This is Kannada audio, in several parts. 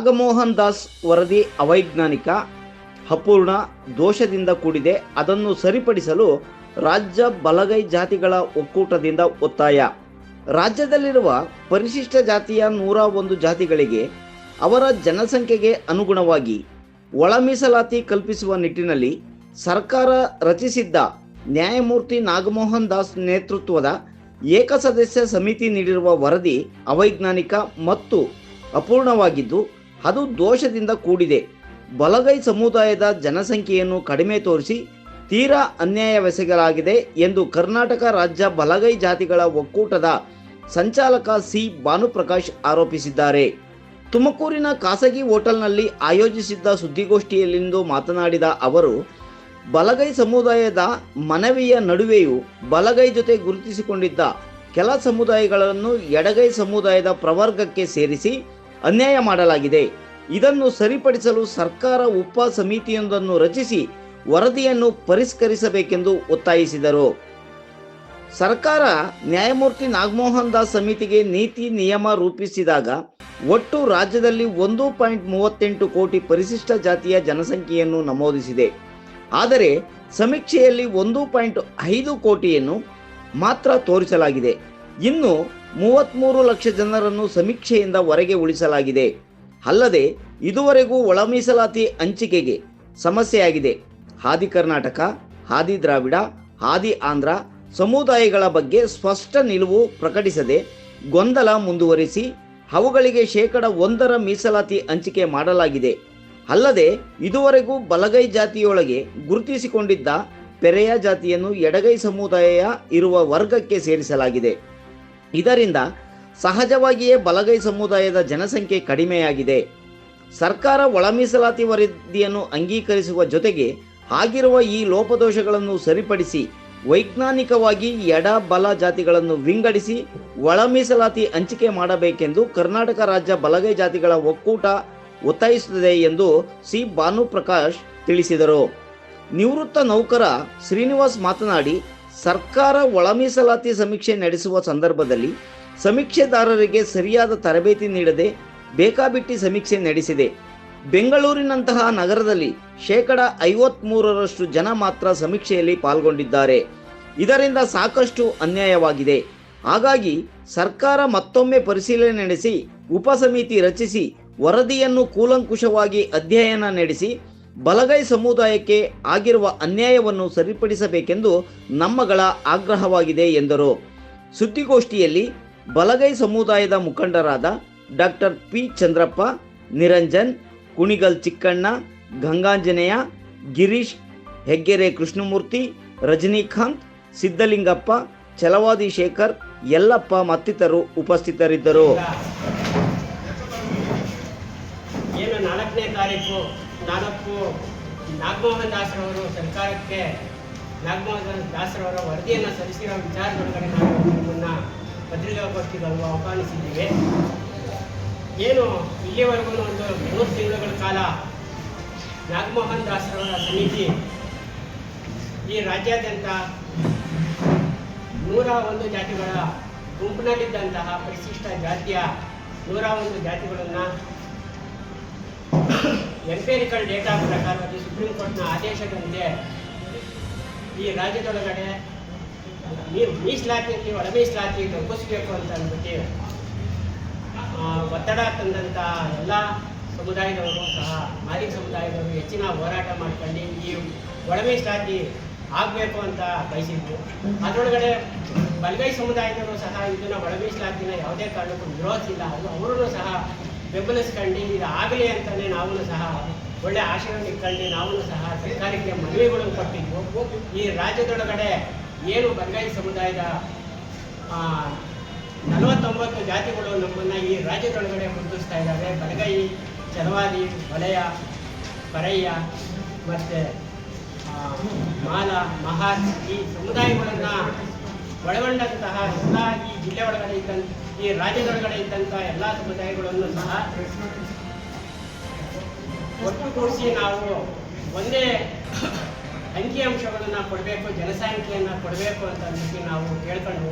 ನಾಗಮೋಹನ್ ದಾಸ್ ವರದಿ ಅವೈಜ್ಞಾನಿಕ, ಅಪೂರ್ಣ, ದೋಷದಿಂದ ಕೂಡಿದೆ. ಅದನ್ನು ಸರಿಪಡಿಸಲು ರಾಜ್ಯ ಬಲಗೈ ಜಾತಿಗಳ ಒಕ್ಕೂಟದಿಂದ ಒತ್ತಾಯ. ರಾಜ್ಯದಲ್ಲಿರುವ ಪರಿಶಿಷ್ಟ ಜಾತಿಯ ನೂರ ಒಂದು ಜಾತಿಗಳಿಗೆ ಅವರ ಜನಸಂಖ್ಯೆಗೆ ಅನುಗುಣವಾಗಿ ಒಳ ಮೀಸಲಾತಿ ಕಲ್ಪಿಸುವ ನಿಟ್ಟಿನಲ್ಲಿ ಸರ್ಕಾರ ರಚಿಸಿದ್ದ ನ್ಯಾಯಮೂರ್ತಿ ನಾಗಮೋಹನ್ ದಾಸ್ ನೇತೃತ್ವದ ಏಕಸದಸ್ಯ ಸಮಿತಿ ನೀಡಿರುವ ವರದಿ ಅವೈಜ್ಞಾನಿಕ ಮತ್ತು ಅಪೂರ್ಣವಾಗಿದ್ದು ಅದು ದೋಷದಿಂದ ಕೂಡಿದೆ. ಬಲಗೈ ಸಮುದಾಯದ ಜನಸಂಖ್ಯೆಯನ್ನು ಕಡಿಮೆ ತೋರಿಸಿ ತೀರಾ ಅನ್ಯಾಯವೆಸಗಲಾಗಿದೆ ಎಂದು ಕರ್ನಾಟಕ ರಾಜ್ಯ ಬಲಗೈ ಜಾತಿಗಳ ಒಕ್ಕೂಟದ ಸಂಚಾಲಕ ಸಿ ಭಾನುಪ್ರಕಾಶ್ ಆರೋಪಿಸಿದ್ದಾರೆ. ತುಮಕೂರಿನ ಖಾಸಗಿ ಹೋಟೆಲ್ನಲ್ಲಿ ಆಯೋಜಿಸಿದ್ದ ಸುದ್ದಿಗೋಷ್ಠಿಯಲ್ಲಿಂದು ಮಾತನಾಡಿದ ಅವರು, ಬಲಗೈ ಸಮುದಾಯದ ಮನವಿಯ ನಡುವೆಯೂ ಬಲಗೈ ಜೊತೆ ಗುರುತಿಸಿಕೊಂಡಿದ್ದ ಕೆಲ ಸಮುದಾಯಗಳನ್ನು ಎಡಗೈ ಸಮುದಾಯದ ಪ್ರವರ್ಗಕ್ಕೆ ಸೇರಿಸಿ ಅನ್ಯಾಯ ಮಾಡಲಾಗಿದೆ. ಇದನ್ನು ಸರಿಪಡಿಸಲು ಸರ್ಕಾರ ಉಪ ಸಮಿತಿಯೊಂದನ್ನು ರಚಿಸಿ ವರದಿಯನ್ನು ಪರಿಷ್ಕರಿಸಬೇಕೆಂದು ಒತ್ತಾಯಿಸಿದರು. ಸರ್ಕಾರ ನ್ಯಾಯಮೂರ್ತಿ ನಾಗಮೋಹನ್ ದಾಸ್ ಸಮಿತಿಗೆ ನೀತಿ ನಿಯಮ ರೂಪಿಸಿದಾಗ ಒಟ್ಟು ರಾಜ್ಯದಲ್ಲಿ ಒಂದು ಪಾಯಿಂಟ್ ಮೂವತ್ತೆಂಟು ಕೋಟಿ ಪರಿಶಿಷ್ಟ ಜಾತಿಯ ಜನಸಂಖ್ಯೆಯನ್ನು ನಮೂದಿಸಿದೆ. ಆದರೆ ಸಮೀಕ್ಷೆಯಲ್ಲಿ ಒಂದು ಪಾಯಿಂಟ್ ಐದು ಕೋಟಿಯನ್ನು ಮಾತ್ರ ತೋರಿಸಲಾಗಿದೆ. ಇನ್ನು ಮೂವತ್ತ್ಮೂರು ಲಕ್ಷ ಜನರನ್ನು ಸಮೀಕ್ಷೆಯಿಂದ ಹೊರಗೆ ಉಳಿಸಲಾಗಿದೆ. ಅಲ್ಲದೆ, ಇದುವರೆಗೂ ಒಳ ಮೀಸಲಾತಿ ಹಂಚಿಕೆಗೆ ಸಮಸ್ಯೆಯಾಗಿದೆ. ಹಾದಿ ಕರ್ನಾಟಕ, ಹಾದಿ ದ್ರಾವಿಡ, ಹಾದಿ ಆಂಧ್ರ ಸಮುದಾಯಗಳ ಬಗ್ಗೆ ಸ್ಪಷ್ಟ ನಿಲುವು ಪ್ರಕಟಿಸದೆ ಗೊಂದಲ ಮುಂದುವರಿಸಿ ಅವುಗಳಿಗೆ ಶೇಕಡ ಒಂದರ ಮೀಸಲಾತಿ ಹಂಚಿಕೆ ಮಾಡಲಾಗಿದೆ. ಅಲ್ಲದೆ, ಇದುವರೆಗೂ ಬಲಗೈ ಜಾತಿಯೊಳಗೆ ಗುರುತಿಸಿಕೊಂಡಿದ್ದ, ಪೆರೆಯ ಜಾತಿಯನ್ನು ಎಡಗೈ ಸಮುದಾಯ ಇರುವ ವರ್ಗಕ್ಕೆ ಸೇರಿಸಲಾಗಿದೆ. ಇದರಿಂದ ಸಹಜವಾಗಿಯೇ ಬಲಗೈ ಸಮುದಾಯದ ಜನಸಂಖ್ಯೆ ಕಡಿಮೆಯಾಗಿದೆ. ಸರ್ಕಾರ ಒಳ ಮೀಸಲಾತಿ ವರದಿಯನ್ನು ಅಂಗೀಕರಿಸುವ ಜೊತೆಗೆ ಆಗಿರುವ ಈ ಲೋಪದೋಷಗಳನ್ನು ಸರಿಪಡಿಸಿ, ವೈಜ್ಞಾನಿಕವಾಗಿ ಎಡ ಬಲ ಜಾತಿಗಳನ್ನು ವಿಂಗಡಿಸಿ ಒಳ ಮೀಸಲಾತಿ ಹಂಚಿಕೆ ಮಾಡಬೇಕೆಂದು ಕರ್ನಾಟಕ ರಾಜ್ಯ ಬಲಗೈ ಜಾತಿಗಳ ಒಕ್ಕೂಟ ಒತ್ತಾಯಿಸುತ್ತದೆ ಎಂದು ಸಿ. ಭಾನುಪ್ರಕಾಶ್ ತಿಳಿಸಿದರು. ನಿವೃತ್ತ ನೌಕರ ಶ್ರೀನಿವಾಸ್ ಮಾತನಾಡಿ ಸರ್ಕಾರ ಒಳ ಮೀಸಲಾತಿ ಸಮೀಕ್ಷೆ ನಡೆಸುವ ಸಂದರ್ಭದಲ್ಲಿ ಸಮೀಕ್ಷೆದಾರರಿಗೆ ಸರಿಯಾದ ತರಬೇತಿ ನೀಡದೆ ಬೇಕಾಬಿಟ್ಟಿ ಸಮೀಕ್ಷೆ ನಡೆಸಿದೆ. ಬೆಂಗಳೂರಿನಂತಹ ನಗರದಲ್ಲಿ ಶೇಕಡ ಐವತ್ಮೂರರಷ್ಟು ಜನ ಮಾತ್ರ ಸಮೀಕ್ಷೆಯಲ್ಲಿ ಪಾಲ್ಗೊಂಡಿದ್ದಾರೆ. ಇದರಿಂದ ಸಾಕಷ್ಟು ಅನ್ಯಾಯವಾಗಿದೆ. ಹಾಗಾಗಿ ಸರ್ಕಾರ ಮತ್ತೊಮ್ಮೆ ಪರಿಶೀಲನೆ ನಡೆಸಿ ಉಪಸಮಿತಿ ರಚಿಸಿ, ವರದಿಯನ್ನು ಕೂಲಂಕುಷವಾಗಿ ಅಧ್ಯಯನ ನಡೆಸಿ ಬಲಗೈ ಸಮುದಾಯಕ್ಕೆ ಆಗಿರುವ ಅನ್ಯಾಯವನ್ನು ಸರಿಪಡಿಸಬೇಕೆಂದು ನಮ್ಮಗಳ ಆಗ್ರಹವಾಗಿದೆ ಎಂದರು. ಸುದ್ದಿಗೋಷ್ಠಿಯಲ್ಲಿ ಬಲಗೈ ಸಮುದಾಯದ ಮುಖಂಡರಾದ ಡಾಕ್ಟರ್ ಪಿ ಚಂದ್ರಪ್ಪ, ನಿರಂಜನ್, ಕುಣಿಗಲ್ ಚಿಕ್ಕಣ್ಣ, ಗಂಗಾಂಜನೇಯ, ಗಿರೀಶ್, ಹೆಗ್ಗೆರೆ ಕೃಷ್ಣಮೂರ್ತಿ, ರಜನಿಕಾಂತ್ ಸಿದ್ದಲಿಂಗಪ್ಪ ಚಲವಾದಿ ಶೇಖರ್, ಯಲ್ಲಪ್ಪ ಮತ್ತಿತರರು ಉಪಸ್ಥಿತರಿದ್ದರು. ಏನು ನಾಲ್ಕನೇ ತಾರೀಕು? ನಾಲ್ಕು ನಾಗಮೋಹನ್ ದಾಸರವರು ಸರ್ಕಾರಕ್ಕೆ ನಾಗಮೋಹನ ದಾಸರವರ ವರದಿಯನ್ನು ಸಲ್ಲಿಸಿರುವ ವಿಚಾರದೊಳಗಡೆ ನಾವು ನಿಮ್ಮನ್ನ ಪತ್ರಿಕಾಗೋಷ್ಠಿಗಳು ಆಹ್ವಾನಿಸಿದ್ದೀವಿ ಏನು, ಇಲ್ಲಿವರೆಗೂ ಒಂದು ಮೂರು ತಿಂಗಳುಗಳ ಕಾಲ ನಾಗಮೋಹನ್ ದಾಸರವರ ಸಮಿತಿ ಈ ರಾಜ್ಯಾದ್ಯಂತ ನೂರ ಒಂದು ಜಾತಿಗಳ ಗುಂಪಿನಲ್ಲಿದ್ದಂತಹ ಪರಿಶಿಷ್ಟ ಜಾತಿಯ ನೂರ ಒಂದು ಜಾತಿಗಳನ್ನು ಎಂಪೇರಿಕಲ್ ಡೇಟಾ ಪ್ರಕಾರವಾಗಿ ಸುಪ್ರೀಂ ಕೋರ್ಟ್ನ ಆದೇಶದಂತೆ ಈ ರಾಜ್ಯದೊಳಗಡೆ ನೀವು ಮೀಸಲಾತಿಯಲ್ಲಿ ಒಳ ಮೀಸಲಾತಿ ತಪ್ಪಿಸಬೇಕು ಅಂತ ಅಂದ್ಬಿಟ್ಟು ಒತ್ತಡ ತಂದಂಥ ಎಲ್ಲ ಸಮುದಾಯದವರು ಸಹ ಮಾಲಿ ಸಮುದಾಯದವರು ಹೆಚ್ಚಿನ ಹೋರಾಟ ಮಾಡ್ಕೊಂಡು ಈ ಒಳ ಮೀಸಲಾತಿ ಆಗಬೇಕು ಅಂತ ಬಯಸಿದ್ರು. ಅದರೊಳಗಡೆ ಬಲಗೈ ಸಮುದಾಯದವರು ಸಹ ಇದನ್ನು ಒಳ ಮೀಸಲಾತಿನ ಯಾವುದೇ ಕಾರಣಕ್ಕೂ ವಿರೋಧಿಸಿಲ್ಲ. ಅದು ಅವರೂ ಸಹ ಬೆಂಬಲಿಸ್ಕೊಂಡು ಇದು ಆಗಲಿ ಅಂತಲೇ ನಾವು ಸಹ ಒಳ್ಳೆ ಆಶಯವನ್ನು ಇಟ್ಕೊಂಡು ನಾವು ಸಹ ಸರ್ಕಾರಕ್ಕೆ ಮನವಿಗಳನ್ನು ಕೊಟ್ಟಿದ್ವು. ಈ ರಾಜ್ಯದೊಳಗಡೆ ಏನು ಬಲಗೈ ಸಮುದಾಯದ ನಲವತ್ತೊಂಬತ್ತು ಜಾತಿಗಳು ನಮ್ಮನ್ನು ಈ ರಾಜ್ಯದೊಳಗಡೆ ಗುರುತಿಸ್ತಾ ಇದ್ದಾವೆ ಬಲಗೈ, ಚಲವಾದಿ ವಲಯ ಪರಯ್ಯ ಮತ್ತು ಮಾಲ, ಮಹಾತ್ ಈ ಸಮುದಾಯಗಳನ್ನು ಒಳಗೊಂಡಂತಹ ಎಲ್ಲ ಈ ಜಿಲ್ಲೆ ಒಳಗಡೆ ಇದ್ದಂಥ ಈ ರಾಜ್ಯದೊಳಗಡೆ ಇದ್ದಂಥ ಎಲ್ಲ ಸಮುದಾಯಗಳನ್ನು ಸಹ ಒಟ್ಟುಗೂಡಿಸಿ ನಾವು ಒಂದೇ ಅಂಕಿಅಂಶಗಳನ್ನು ಕೊಡಬೇಕು, ಜನಸಂಖ್ಯೆಯನ್ನು ಕೊಡಬೇಕು ಅಂತ ಅಂದ್ಬಿಟ್ಟು ನಾವು ಕೇಳ್ಕೊಂಡು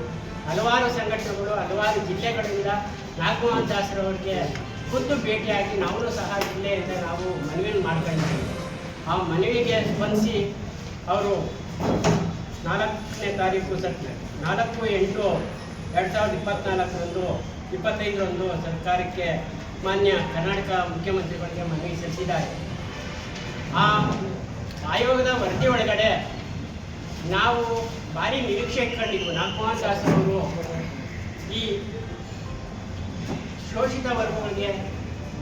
ಹಲವಾರು ಸಂಘಟನೆಗಳು, ಹಲವಾರು ಜಿಲ್ಲೆಗಳಿಂದ ನಾಗಮೋಹನ್ ದಾಸರವರಿಗೆ ಖುದ್ದು ಭೇಟಿಯಾಗಿ ನಾವು ಸಹ ಜಿಲ್ಲೆಯಿಂದ ನಾವು ಮನವಿಯನ್ನು ಮಾಡ್ಕೊಂಡಿದ್ದೀವಿ ಆ ಮನವಿಗೆ ಸ್ಪಂದಿಸಿ ಅವರು ನಾಲ್ಕನೇ ತಾರೀಕು ಸತ್ ನಾಲ್ಕು ಎಂಟು ಎರಡು ಸಾವಿರದ ಇಪ್ಪತ್ತ್ನಾಲ್ಕರಂದು ಇಪ್ಪತ್ತೈದರಂದು ಸರ್ಕಾರಕ್ಕೆ ಮಾನ್ಯ ಕರ್ನಾಟಕ ಮುಖ್ಯಮಂತ್ರಿಗಳಿಗೆ ಮನವಿ ಸಲ್ಲಿಸಿದ್ದಾರೆ. ಆ ಆಯೋಗದ ವರದಿ ಒಳಗಡೆ ನಾವು ಭಾರಿ ನಿರೀಕ್ಷೆ ಇಟ್ಕೊಂಡಿದ್ವು. ನಾಗಮೋಹನ್ ದಾಸ್ ಅವರು ಈ ಶೋಷಿತ ವರ್ಗಗಳಿಗೆ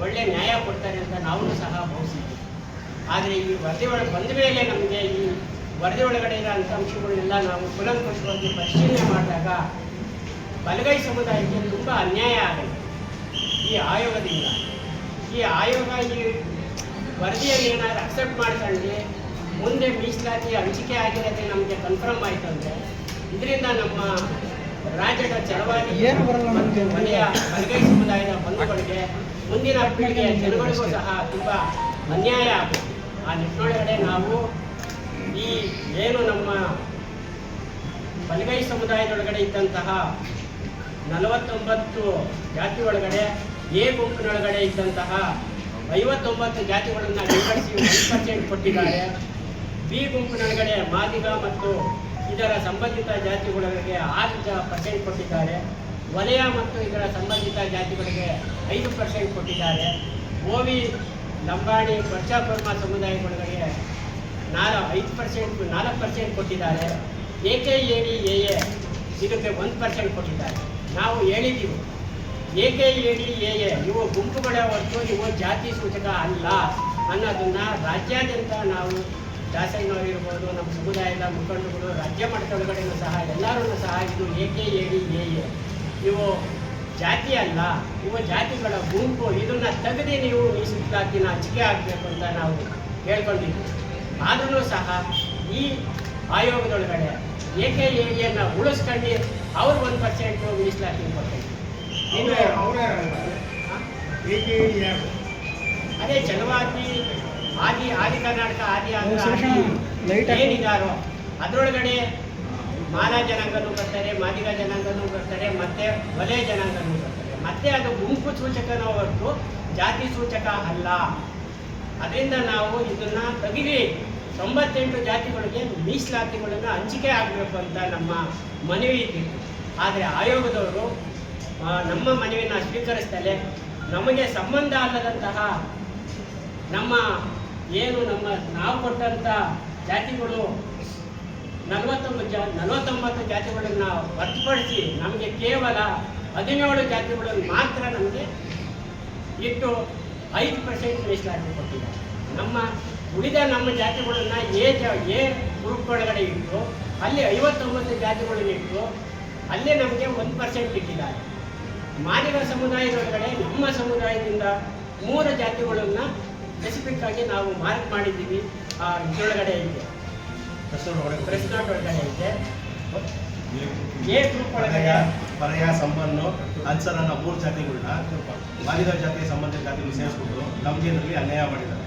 ಒಳ್ಳೆ ನ್ಯಾಯ ಕೊಡ್ತಾರೆ ಅಂತ ನಾವು ಸಹ ಭಾವಿಸಿದ್ವಿ. ಆದರೆ ಈ ವರದಿ ಒಳಗೆ ಬಂದ ಮೇಲೆ ನಮಗೆ ಈ ವರದಿ ಒಳಗಡೆ ಇರೋ ಅಂಶಗಳನ್ನೆಲ್ಲ ನಾವು ಕುಲಂಕುಷವಾಗಿ ಪರಿಶೀಲನೆ ಮಾಡಿದಾಗ ಬಲಗೈ ಸಮುದಾಯಕ್ಕೆ ತುಂಬ ಅನ್ಯಾಯ ಆಗಿದೆ. ಈ ಆಯೋಗದಿಂದ. ಈ ಆಯೋಗ ಈ ವರದಿಯನ್ನು ಏನಾದ್ರು ಅಕ್ಸೆಪ್ಟ್ ಮಾಡ್ಕೊಂಡ್ರೆ ಮುಂದೆ ಮೀಸಲಾತಿ ಹಂಚಿಕೆ ಆಗಿರೋದೇ ನಮಗೆ ಕನ್ಫರ್ಮ್ ಆಯಿತು ಅಂದರೆ ಇದರಿಂದ ನಮ್ಮ ರಾಜ್ಯದ ಚಳವಳಿ ಏನು ಬರಲ್ಲ ನಮ್ಗೆ? ಮತ್ತು ಮನೆಯ ಬಲಗೈ ಸಮುದಾಯದ ಬಂಧುಗಳಿಗೆ ಮುಂದಿನ ಪೀಳಿಗೆಯ ಜನಗಳಿಗೂ ಸಹ ತುಂಬ ಅನ್ಯಾಯ ಆಗುತ್ತೆ. ಆ ನಿಟ್ಟಿನೊಳಗಡೆ ನಾವು ಈ ಏನು ನಮ್ಮ ಬಲಗೈ ಸಮುದಾಯದೊಳಗಡೆ ಇದ್ದಂತಹ ನಲವತ್ತೊಂಬತ್ತು ಜಾತಿ ಒಳಗಡೆ, ಎ ಗುಂಪಿನೊಳಗಡೆ ಇದ್ದಂತಹ ಐವತ್ತೊಂಬತ್ತು ಜಾತಿಗಳನ್ನು ವಿಂಗಡಿಸಿ ಪರ್ಸೆಂಟ್ ಕೊಟ್ಟಿದ್ದಾರೆ. ಬಿ ಗುಂಪಿನೊಳಗಡೆ ಮಾದಿಗ ಮತ್ತು ಇದರ ಸಂಬಂಧಿತ ಜಾತಿಗಳಿಗೆ ಆರು ಪರ್ಸೆಂಟ್ ಕೊಟ್ಟಿದ್ದಾರೆ. ವಲಯ ಮತ್ತು ಇದರ ಸಂಬಂಧಿತ ಜಾತಿಗಳಿಗೆ ಐದು ಪರ್ಸೆಂಟ್ ಕೊಟ್ಟಿದ್ದಾರೆ. ಓವಿ, ಲಂಬಾಣಿ ಬರ್ಚಾಪರ್ಮ ಸಮುದಾಯಗಳಿಗೆ ನಾಲ್ಕು ಐದು ಪರ್ಸೆಂಟ್ ನಾಲ್ಕು ಪರ್ಸೆಂಟ್ ಕೊಟ್ಟಿದ್ದಾರೆ. A K A D A A ಇದಕ್ಕೆ ಒಂದು ಪರ್ಸೆಂಟ್ ಕೊಟ್ಟಿದ್ದಾರೆ. ನಾವು ಹೇಳಿದ್ದೀವಿ ಏಕೆ ಕೆ ಎ ಇವು ಗುಂಪುಗಳ ಹೊರತು ಇವು ಜಾತಿ ಸೂಚಕ ಅಲ್ಲ ಅನ್ನೋದನ್ನ ರಾಜ್ಯಾದ್ಯಂತ ನಾವು ದಾಸಯ್ಯನವರಿರ್ಬೋದು ನಮ್ಮ ಸಮುದಾಯದ ಮುಖಂಡಗಳು ರಾಜ್ಯ ಮಟ್ಟದೊಳಗಡೆಯೂ ಸಹ ಎಲ್ಲರೂ ಸಹ ಇದು ಎ ಕೆ ಎ ಎ ಇವು ಜಾತಿ ಅಲ್ಲ, ಇವು ಜಾತಿಗಳ ಗುಂಪು. ಇದನ್ನ ತೆಗೆದು ನೀವು ಈ ಮೀಸಲಾತಿನ ಹಂಚಿಕೆ ಆಗಬೇಕು ಅಂತ ನಾವು ಹೇಳ್ಕೊಂಡಿದ್ವಿ. ಆದ್ರೂ ಸಹ ಈ ಆಯೋಗದೊಳಗಡೆ ಏಕೆ ಕೆ ಎ ಡಿಯನ್ನು ಉಳಿಸ್ಕೊಂಡು ಅವ್ರು ಒಂದು ಪರ್ಸೆಂಟ್ ಮೀಸಲಾತಿ ಹಾ? ಅದೇ ಚಲವಾದಿ ಆದಿ ಆದಿ ಕರ್ನಾಟಕ ಆದಿ. ಏನಿದಾರೋ ಅದರೊಳಗಡೆ ಮಾಲ ಜನಾಂಗನೂ ಬರ್ತಾರೆ ಮಾದಿಗ ಜನಾಂಗನೂ ಬರ್ತಾರೆ ಮತ್ತೆ ವಲಯ ಜನಾಂಗನೂ ಬರ್ತಾರೆ. ಮತ್ತೆ ಅದು ಗುಂಪು ಸೂಚಕನ ಹೊರತು ಜಾತಿ ಸೂಚಕ ಅಲ್ಲ. ಅದರಿಂದ ನಾವು ಇದನ್ನ ತೆಗಿರಿ ತೊಂಬತ್ತೆಂಟು ಜಾತಿಗಳಿಗೆ ಮೀಸಲಾತಿಗಳನ್ನು ಹಂಚಿಕೆ ಆಗಬೇಕು ಅಂತ ನಮ್ಮ ಮನವಿ ಇದ್ದಿತ್ತು ಆದರೆ ಆಯೋಗದವರು ನಮ್ಮ ಮನವಿಯನ್ನು ಸ್ವೀಕರಿಸ್ತಲೇ ನಮಗೆ ಸಂಬಂಧ ಅಲ್ಲದಂತಹ ನಮ್ಮ ಏನು ನಮ್ಮ ನಾವು ಕೊಟ್ಟಂಥ ಜಾತಿಗಳು, ನಲವತ್ತೊಂಬತ್ತು ಜಾ, ನಲವತ್ತೊಂಬತ್ತು ಜಾತಿಗಳನ್ನು ಹೊರತುಪಡಿಸಿ ನಮಗೆ ಕೇವಲ ಹದಿನೇಳು ಜಾತಿಗಳನ್ನು ಮಾತ್ರ ನಮಗೆ ಇಟ್ಟು ಐದು ಪರ್ಸೆಂಟ್ ಮೀಸಲಾತಿ ಕೊಟ್ಟಿದ್ದಾರೆ. ನಮ್ಮ ಉಳಿದ ನಮ್ಮ ಜಾತಿಗಳನ್ನು ಎ ಜ ಎ ಗ್ರೂಪ್ಗಳೊಳಗಡೆ ಇಟ್ಟು, ಅಲ್ಲಿ ಐವತ್ತೊಂಬತ್ತು ಜಾತಿಗಳನ್ನು ಇಟ್ಟು ಅಲ್ಲೇ ನಮಗೆ ಒಂದು ಪರ್ಸೆಂಟ್ ಇಟ್ಟಿದ್ದಾರೆ. ಮಾನವ ಸಮುದಾಯದೊಳಗಡೆ, ನಮ್ಮ ಸಮುದಾಯದಿಂದ ಮೂರು ಜಾತಿಗಳನ್ನು ಸ್ಪೆಸಿಫಿಕ್ ಆಗಿ ನಾವು ಮಾರ್ಕ್ ಮಾಡಿದ್ದೀವಿ. ಆ ಇದರೊಳಗಡೆ ಇದೆ. ಪ್ರೆಸ್ ನೋಟ್ ಒಳಗಡೆ ಇದೆ. ಎ ಗ್ರೂಪ್ ಒಳಗಡೆ? ಪರಯ ಪರಯ ಸಂಬಂಧ ಅನ್ಸರ್ ಅನ್ನೋ ಮೂರು ಜಾತಿಗಳನ್ನ ಮಾದಿಗ ಜಾತಿಗೆ ಸಂಬಂಧಿತ ಜಾತಿಗಳು ಸೇರಿಸ್ಬಿಟ್ಟು ನಮ್ಮ ಜನರಲ್ಲಿ ಅನ್ಯಾಯ ಮಾಡಿದ್ದಾರೆ.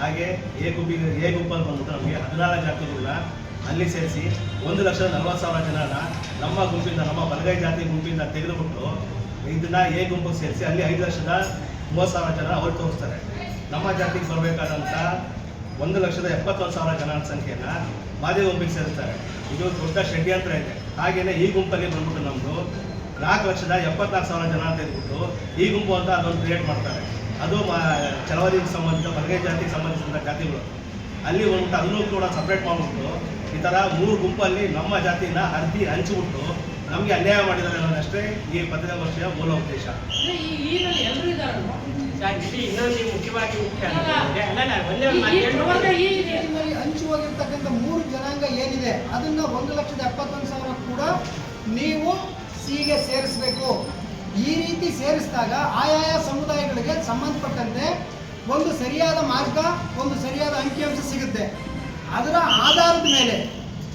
ಹಾಗೆ ಎ ಗುಂಪಿಗೆ, ಎ ಗುಂಪಲ್ಲಿ ಬಂದ್ಬಿಟ್ಟು ನಮಗೆ ಹದಿನಾರು ಜಾತಿಗಳನ್ನ ಅಲ್ಲಿ ಸೇರಿಸಿ ಒಂದು ಲಕ್ಷದ ನಲವತ್ತು ಸಾವಿರ ಜನನ ನಮ್ಮ ಗುಂಪಿಂದ, ನಮ್ಮ ಬಲಗೈ ಜಾತಿ ಗುಂಪಿಂದ ತೆಗೆದುಬಿಟ್ಟು ಇದನ್ನ ಎ ಗುಂಪಿಗೆ ಸೇರಿಸಿ ಅಲ್ಲಿ ಐದು ಲಕ್ಷದ ಮೂವತ್ತು ಸಾವಿರ ಜನ ಅವ್ರು ತೋರಿಸ್ತಾರೆ. ನಮ್ಮ ಜಾತಿಗೆ ಬರಬೇಕಾದಂಥ ಒಂದು ಲಕ್ಷದ ಎಪ್ಪತ್ತೊಂದು ಸಾವಿರ ಜನರ ಸಂಖ್ಯೆಯನ್ನು ಮಾದಿ ಗುಂಪಿಗೆ ಸೇರಿಸ್ತಾರೆ. ಇದು ದೊಡ್ಡ ಷಡ್ಯಂತ್ರ ಇದೆ. ಹಾಗೆಯೇ ಈ ಗುಂಪಲ್ಲಿ ಬಂದ್ಬಿಟ್ಟು ನಮ್ಮದು ನಾಲ್ಕು ಲಕ್ಷದ ಎಪ್ಪತ್ನಾಲ್ಕು ಸಾವಿರ ಜನ ಅಂತ ಇದ್ಬಿಟ್ಟು ಈ ಗುಂಪು ಅಂತ ಅದೊಂದು ಕ್ರಿಯೇಟ್ ಮಾಡ್ತಾರೆ. ಅದು ಮಾ ಚಳವಳಿಗೆ ಸಂಬಂಧಿಸಿದ, ಬಲಗೈ ಜಾತಿಗೆ ಸಂಬಂಧಿಸಿದ ಜಾತಿಗಳು. ಅಲ್ಲಿ ಒಂದು ಅದನ್ನು ಕೂಡ ಸಪ್ರೇಟ್ ಮಾಡಿಬಿಟ್ಟು ಈ ಥರ ಮೂರು ಗುಂಪಲ್ಲಿ ನಮ್ಮ ಜಾತಿನ ಹರಿದಿ ಹಂಚಿಬಿಟ್ಟು ನಮಗೆ ಅನ್ಯಾಯ ಮಾಡಿದ್ದಾರೆ ಅನ್ನೋದಷ್ಟೇ ಈ ಮೂಲ ಉದ್ದೇಶ. ಹಂಚುವಾಗಿರ್ತಕ್ಕಂಥ ಈರಲ್ಲಿ ಎಲ್ಲರೂ ಇದ್ದಾರಲ್ವಾ? ಸರ್, ಇನ್ನೊಂದು ಮುಖ್ಯವಾಗಿ ಮುಖ್ಯ ಅಲ್ಲ. ಅಲ್ಲ ಅಲ್ಲ ಒಂದೇ ಈ- ಒಂದು ಮಾತು ಈ ಹೇಳ್ಬಿಟ್ಟು ಪ್ರಬಂಧ ಈ ದೇಶದಲ್ಲಿ ಹಂಚಿ ಹೋಗಿರ್ತಕ್ಕಂಥ ಮೂರು ಜನಾಂಗ ಏನಿದೆ ಅದನ್ನ ಒಂದು ಲಕ್ಷದ ಎಪ್ಪತ್ತೊಂದು ಸಾವಿರ ಕೂಡ ನೀವು ಸಿಗೆ ಸೇರಿಸಬೇಕು. ಈ ರೀತಿ ಸೇರಿಸಿದಾಗ ಆಯಾಯ ಸಮುದಾಯಗಳಿಗೆ ಸಂಬಂಧಪಟ್ಟಂತೆ ಒಂದು ಸರಿಯಾದ ಮಾರ್ಗ, ಒಂದು ಸರಿಯಾದ ಅಂಕಿಅಂಶ ಸಿಗುತ್ತೆ. ಅದರ ಆಧಾರದ ಮೇಲೆ,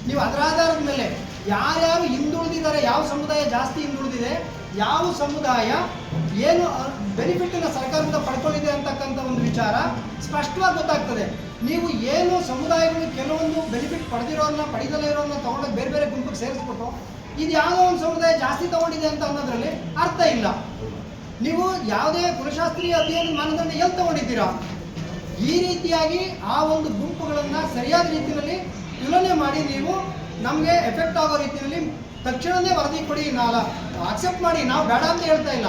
ನೀವು ಅದರ ಆಧಾರದ ಮೇಲೆ ಯಾರ್ಯಾರು ಹಿಂದುಳಿದಿದ್ದಾರೆ, ಯಾವ ಸಮುದಾಯ ಜಾಸ್ತಿ ಹಿಂದುಳಿದಿದೆ, ಯಾವ ಸಮುದಾಯ ಏನು ಬೆನಿಫಿಟನ್ನು ಸರ್ಕಾರದಿಂದ ಪಡ್ಕೊಂಡಿದೆ ಅಂತಕ್ಕಂಥ ಒಂದು ವಿಚಾರ ಸ್ಪಷ್ಟವಾಗಿ ಗೊತ್ತಾಗ್ತದೆ. ನೀವು ಏನು ಸಮುದಾಯಗಳು ಕೆಲವೊಂದು ಬೆನಿಫಿಟ್ ಪಡೆದಿರೋನ್ನ ಪಡೆದಲೇ ಇರೋನ್ನ ತಗೊಂಡೋಗಿ ಬೇರೆ ಬೇರೆ ಗುಂಪಿಗೆ ಸೇರಿಸ್ಬಿಟ್ಟು, ಇದು ಯಾವುದೋ ಒಂದು ಸಮುದಾಯ ಜಾಸ್ತಿ ತಗೊಂಡಿದೆ ಅಂತ ಅನ್ನೋದ್ರಲ್ಲಿ ಅರ್ಥ ಇಲ್ಲ. ನೀವು ಯಾವುದೇ ಪುರುಷಾಸ್ತ್ರೀಯ ಅಧ್ಯಯನ ಮಾನದಂಡ ಎಲ್ಲಿ ತಗೊಂಡಿದ್ದೀರಾ? ಈ ರೀತಿಯಾಗಿ ಆ ಒಂದು ಗುಂಪುಗಳನ್ನು ಸರಿಯಾದ ರೀತಿಯಲ್ಲಿ ತುಲನೆ ಮಾಡಿ ನೀವು ನಮಗೆ ಎಫೆಕ್ಟ್ ಆಗೋ ರೀತಿಯಲ್ಲಿ ತಕ್ಷಣವೇ ವರದಿ ಕೊಡಿ, ನಾಲ ಅಕ್ಸೆಪ್ಟ್ ಮಾಡಿ, ನಾವು ಬೇಡ ಅಂತ ಹೇಳ್ತಾ ಇಲ್ಲ.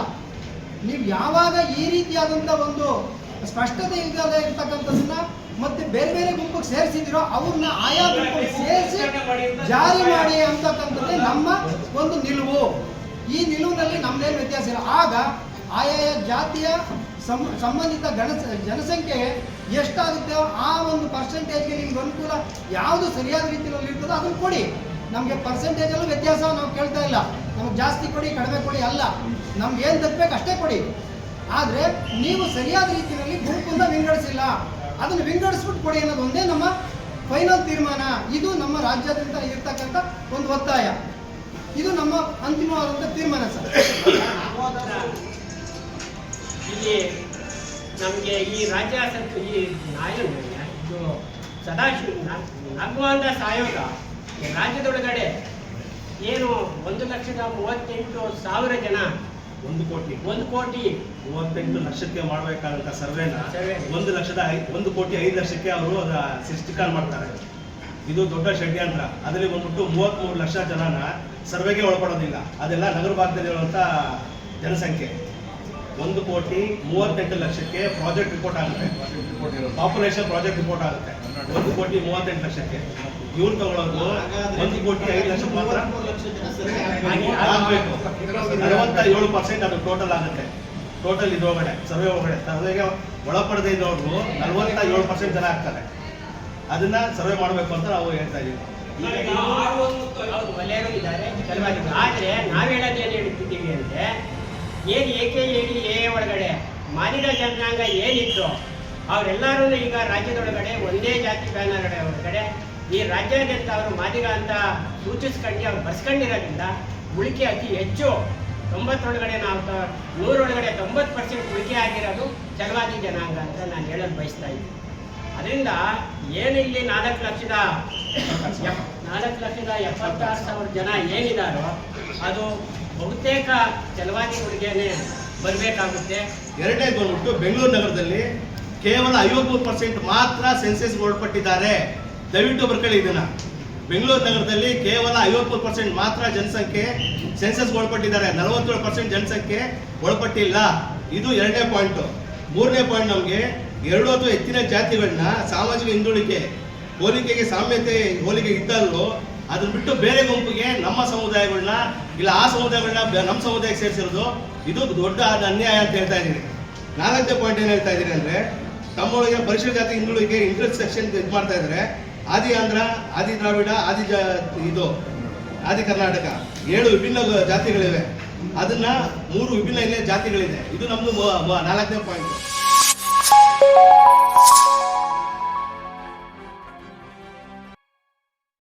ನೀವು ಯಾವಾಗ ಈ ರೀತಿಯಾದಂಥ ಒಂದು ಸ್ಪಷ್ಟತೆ ಇಲ್ಲದೆ ಇರ್ತಕ್ಕಂಥದನ್ನ ಮತ್ತೆ ಬೇರೆ ಬೇರೆ ಗುಂಪಿಗೆ ಸೇರಿಸಿದಿರೋ ಅವ್ರನ್ನ ಆಯಾ ಗುಂಪಿಗೆ ಸೇರಿಸಿ ಜಾರಿ ಮಾಡಿ ಅಂತಕ್ಕಂಥದ್ದೇ ನಮ್ಮ ಒಂದು ನಿಲುವು. ಈ ನಿಲುವಿನಲ್ಲಿ ನಮ್ದೇನು ವ್ಯತ್ಯಾಸ ಇಲ್ಲ. ಆಗ ಆಯಾಯ ಜಾತಿಯ ಸಂ- ಸಂಬಂಧಿತ ಗಣ ಜನಸಂಖ್ಯೆ ಎಷ್ಟಾಗುತ್ತೆ ಆ ಒಂದು ಪರ್ಸೆಂಟೇಜ್ಗೆ ನಿಮ್ಗೆ ಅನುಕೂಲ ಯಾವುದು ಸರಿಯಾದ ರೀತಿಯಲ್ಲಿ ಇರ್ತದೋ ಅದನ್ನು ಕೊಡಿ. ನಮಗೆ ಪರ್ಸೆಂಟೇಜಲ್ಲೂ ವ್ಯತ್ಯಾಸ ನಾವು ಕೇಳ್ತಾ ಇಲ್ಲ. ನಮಗೆ ಜಾಸ್ತಿ ಕೊಡಿ, ಕಡಿಮೆ ಕೊಡಿ ಅಲ್ಲ. ನಮ್ಗೆ ಏನು ತಪ್ಪಬೇಕು ಅಷ್ಟೇ ಕೊಡಿ. ಆದರೆ ನೀವು ಸರಿಯಾದ ರೀತಿಯಲ್ಲಿ ಗುಂಪನ್ನ ವಿಂಗಡಿಸಿಲ್ಲ. ಅದನ್ನು ವಿಂಗಡಿಸ್ಬಿಟ್ಟು ಕೊಡಿ ಅನ್ನೋದು ಒಂದೇ ನಮ್ಮ ಫೈನಲ್ ತೀರ್ಮಾನ. ಇದು ನಮ್ಮ ರಾಜ್ಯಾದ್ಯಂತ ಇರ್ತಕ್ಕಂಥ ಒಂದು ಒತ್ತಾಯ. ಇದು ನಮ್ಮ ಅಂತಿಮವಾದಂಥ ತೀರ್ಮಾನ ಸರ್. ಇಲ್ಲಿ ನಮಗೆ ಈ ರಾಜ್ಯ ಈ ನಾಯಕ ಇದು ಸದಾಶಿವ ನಾಗವಾಂದಾಸ್ ಆಯೋಗ ರಾಜ್ಯದೊಳಗಡೆ ಏನು ಒಂದು ಲಕ್ಷದ ಮೂವತ್ತೆಂಟು ಸಾವಿರ ಜನ ಒಂದು ಕೋಟಿ. ಒಂದು ಕೋಟಿ. ಮೂವತ್ತೆಂಟು ಲಕ್ಷಕ್ಕೆ ಮಾಡಬೇಕಾದಂತ ಸರ್ವೆನ ಸರ್ವೆ. ಒಂದು ಲಕ್ಷದ ಒಂದು ಕೋಟಿ ಐದು ಲಕ್ಷಕ್ಕೆ ಅವರು ಸೃಷ್ಟಿಕಾಲ್ ಮಾಡ್ತಾರೆ. ಇದು ದೊಡ್ಡ ಷಡ್ಯಂತ್ರ. ಅದರಲ್ಲಿ ಬಂದ್ಬಿಟ್ಟು ಮೂವತ್ತ್ಮೂರು ಲಕ್ಷ ಜನನ ಸರ್ವೆಗೆ ಒಳಪಡೋದಿಲ್ಲ. ಅದೆಲ್ಲ ನಗರ ಭಾಗದಲ್ಲಿರುವಂಥ ಜನಸಂಖ್ಯೆ. ಒಂದು ಕೋಟಿ ಮೂವತ್ತೆಂಟು ಲಕ್ಷಕ್ಕೆ ಪ್ರಾಜೆಕ್ಟ್ ರಿಪೋರ್ಟ್ ಆಗುತ್ತೆ. ಪಾಪ್ಯುಲೇಷನ್ ಪ್ರಾಜೆಕ್ಟ್ ರಿಪೋರ್ಟ್ ಆಗುತ್ತೆ. ಒಂದು ಕೋಟಿ ಮೂವತ್ತೆಂಟು ಲಕ್ಷಕ್ಕೆ. ಇವ್ರು ತಗೊಳ್ಳೋದು ಒಂದು ಕೋಟಿ ಐದು ಲಕ್ಷ ಮಾತ್ರ. ನಲವತ್ತ ಏಳು ಪರ್ಸೆಂಟ್ ಅದು ಟೋಟಲ್ ಆಗುತ್ತೆ. ಟೋಟಲ್ ಇದ್ರೊಳಗಡೆ ಸರ್ವೆ ಒಳಗಡೆ ಸರ್ವೆಗೆ ಒಳಪಡದೆ ಇದ್ದವ್ರು ನಲವತ್ತ ಏಳು ಪರ್ಸೆಂಟ್ ಜನ ಆಗ್ತಾರೆ. ಅದನ್ನ ಸರ್ವೆ ಮಾಡಬೇಕು ಅಂತ ನಾವು ಹೇಳ್ತಾ ಇದೀವಿ. ಆದರೆ ನಾವು ಹೇಳ್ತಿದ್ದೀವಿ ಅಂದರೆ ಏನು ಏಕೆ ಏನು ಎ ಒಳಗಡೆ? ಮಾದಿಗ ಜನಾಂಗ ಏನಿತ್ತು? ಅವರೆಲ್ಲರೂ ಈಗ ರಾಜ್ಯದೊಳಗಡೆ ಒಂದೇ ಜಾತಿ ಬ್ಯಾನರ್ ಒಳಗಡೆ. ಈ ರಾಜ್ಯಾದ್ಯಂತ ಅವರು ಮಾದಿಗ ಅಂತ ಸೂಚಿಸ್ಕೊಂಡು ಅವ್ರು ಬರ್ಸ್ಕೊಂಡಿರೋದ್ರಿಂದ ಉಳಿಕೆ ಅತಿ ಹೆಚ್ಚು. ತೊಂಬತ್ತೊಳಗಡೆ ನಾವು ನೂರೊಳಗಡೆ ತೊಂಬತ್ತು ಪರ್ಸೆಂಟ್ ಉಳಿಕೆ ಆಗಿರೋದು ಚಲವಾದಿ ಜನಾಂಗ ಅಂತ ನಾನು ಹೇಳಲು ಬಯಸ್ತಾ ಇದ್ದೀನಿ. ಅದರಿಂದ ಏನು ಇಲ್ಲಿ ನಾಲ್ಕು ಲಕ್ಷದ ನಾಲ್ಕು ಲಕ್ಷದ ಎಪ್ಪತ್ತಾರು ಸಾವಿರ ಜನ ಏನಿದಾರೋ ಅದು ಬಹುತೇಕ ಚಲವಾದಿಗಳಿಗೇನೆ ಬರಬೇಕಾಗುತ್ತೆ. ಎರಡನೇ ಬಂದ್ಬಿಟ್ಟು ಬೆಂಗಳೂರು ನಗರದಲ್ಲಿ ಕೇವಲ ಐವತ್ಮೂರು ಪರ್ಸೆಂಟ್ ಮಾತ್ರ ಸೆನ್ಸಸ್ ಒಳಪಟ್ಟಿದ್ದಾರೆ ದಯವಿಟ್ಟು ಬರ್ಕೊಳ್ಳಿ ಇದನ್ನ. ಬೆಂಗಳೂರು ನಗರದಲ್ಲಿ ಕೇವಲ ಐವತ್ಮೂರು ಪರ್ಸೆಂಟ್ ಮಾತ್ರ ಜನಸಂಖ್ಯೆ ಸೆನ್ಸಸ್ ಒಳಪಟ್ಟಿದ್ದಾರೆ ನಲವತ್ತೇಳು ಪರ್ಸೆಂಟ್ ಜನಸಂಖ್ಯೆ ಒಳಪಟ್ಟಿಲ್ಲ ಇದು ಎರಡನೇ ಪಾಯಿಂಟ್. ಮೂರನೇ ಪಾಯಿಂಟ್ ನಮಗೆ ಎರಡು ಅಥವಾ ಹೆಚ್ಚಿನ ಜಾತಿಗಳನ್ನ ಸಾಮಾಜಿಕ ಹಿಂದುಳಿಕೆ, ಹೋಲಿಕೆಗೆ ಸಾಮ್ಯತೆ, ಹೋಲಿಕೆ ಇದ್ದಲ್ಲೋ ಅದನ್ನ ಬಿಟ್ಟು ಬೇರೆ ಗುಂಪಿಗೆ ನಮ್ಮ ಸಮುದಾಯಗಳನ್ನ ಇಲ್ಲ, ಆ ಸಮುದಾಯಗಳನ್ನ ನಮ್ಮ ಸಮುದಾಯಕ್ಕೆ ಸೇರಿಸಿರೋದು. ಇದು ದೊಡ್ಡ ಆದ ಅನ್ಯಾಯ ಅಂತ ಹೇಳ್ತಾ ಇದ್ದೀನಿ. ನಾಲ್ಕನೇ ಪಾಯಿಂಟ್ ಏನು ಹೇಳ್ತಾ ಇದ್ದೀನಿ ಅಂದ್ರೆ ತಮ್ಮೊಳಗೆ ಪರಿಶಿಷ್ಟ ಜಾತಿ ಹಿಂದುಳಿಕೆ ಇಂಟರ್ಸೆಕ್ಷನ್ ಇದು ಮಾಡ್ತಾ ಇದ್ದಾರೆ. ಆದಿ ಆಂಧ್ರ, ಆದಿ ದ್ರಾವಿಡ, ಆದಿ ಜಾ ಇದು, ಆದಿ ಕರ್ನಾಟಕ. ಏಳು ವಿಭಿನ್ನ ಜಾತಿಗಳಿವೆ. ಅದನ್ನ ಮೂರು ವಿಭಿನ್ನ ಜಾತಿಗಳಿದೆ. ಇದು ಮ- ನಾಲ್ಕನೇ ಪಾಯಿಂಟ್